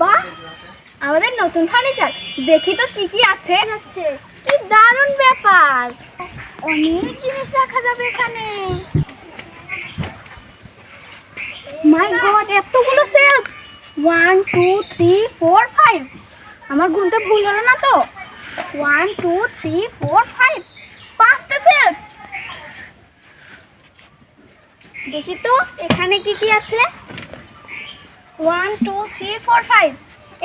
বাহ আমাদের নতুন ফার্নিচার। দেখি তো কি কি আছে। কি দারুণ ব্যাপার। অনেক জিনিস রাখা যাবে এখানে। মাই গড এতগুলো shelf one two three four five আমার গুনতে ভুল হলো না তো? One two three four five পাঁচটা সেলফ দেখি তো এখানে কি কি আছে? One two three four five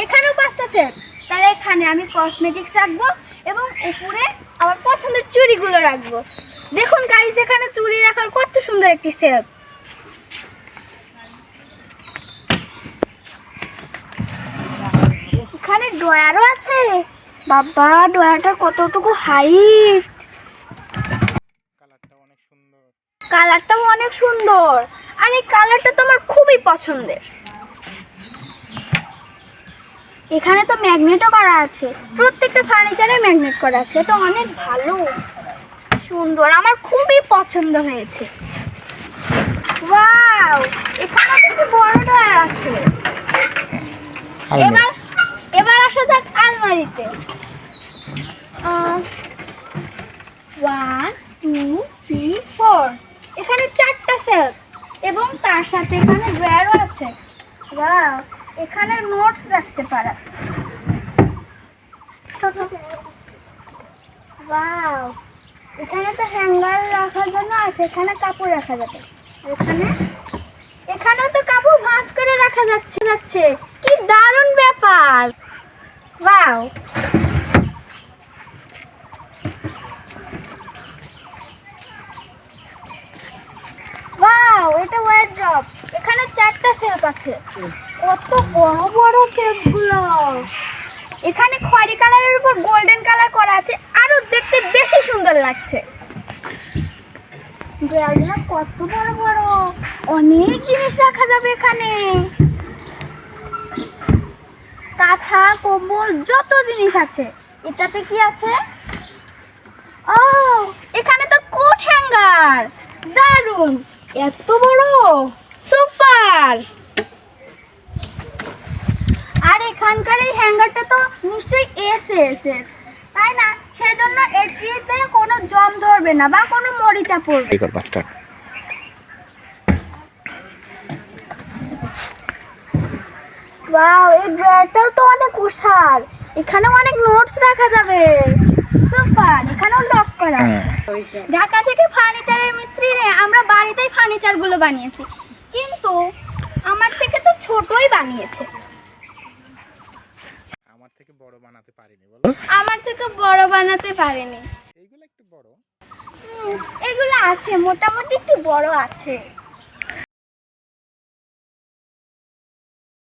এখানেও পাঁচটা সেট তাহলে এখানে আমি কসমেটিক্স রাখব এবং উপরে আমার পছন্দের চুড়িগুলো রাখব। দেখুন গাইজ এখানে চুড়ি রাখার কত সুন্দর একটি সেট এখানে ড্রয়ারও আছে। বাবা ড্রয়ারটা কতটুকু হাইট কালারটাও অনেক সুন্দর। আর এই কালারটা তো আমার খুবই পছন্দের। এখানে তো ম্যাগনেটও করা আছে। প্রত্যেকটা ফার্নিচারে ম্যাগনেট করা আছে। এটা অনেক ভালো। সুন্দর। আমার খুবই পছন্দ হয়েছে। ওয়াও! এখানে তো একটু বড় ডয়ার আছে। এবার এবার আসা যাক আলমারিতে। ওয়ান টু থ্রি ফোর এখানে চারটা সেল এবং তার সাথে এখানে ড্রয়ারও আছে। ওয়াও! এখানে নোটস রাখতে পারা। ওয়াও এখানে তো হ্যাঙ্গার রাখার জন্য আছে এখানে কাপড় রাখা যাবে। এখানে? এখানেও তো কাপড় ভাঁজ করে রাখা যাচ্ছে যাচ্ছে। কি দারুণ ব্যাপার! ওয়াও ওয়াও এটা ওয়ার্ড্রপ এখানে চারটা সেলফ আছে। কত বড় বড় সেলফগুলো এখানে খয়েরি কালারের উপর গোল্ডেন কালার করা আছে, আরও দেখতে বেশি সুন্দর লাগছে। দেয়ালগুলো কত বড় বড়, অনেক জিনিস রাখা যাবে এখানে। কাঁথা, কম্বল, যত জিনিস আছে। এটাতে কি আছে? ও, এখানে তো কোট হ্যাঙ্গার দারুণ এত বড় সুপার আর এখানকার এই হ্যাঙ্গারটা তো নিশ্চয়ই এসে এসে তাই না? সেজন্য এটিতে কোনো জম ধরবে না বা কোনো মরিচা পড়বে ওয়াও এই ড্রয়ারটাও তো অনেক উষার এখানেও অনেক নোটস রাখা যাবে। সুপার এখানেও লক করা আছে। ঢাকা থেকে ফার্নিচারের মিস্ত্রি রে আমরা বাড়িতেই ফার্নিচারগুলো বানিয়েছি। কিন্তু আমার থেকে তো ছোটই বানিয়েছে। বড় বানাতে পারিনি বলো। আমার থেকে বড় বানাতে পারেনি। এইগুলো একটু বড়। এগুলো আছে মোটামুটি একটু বড় আছে।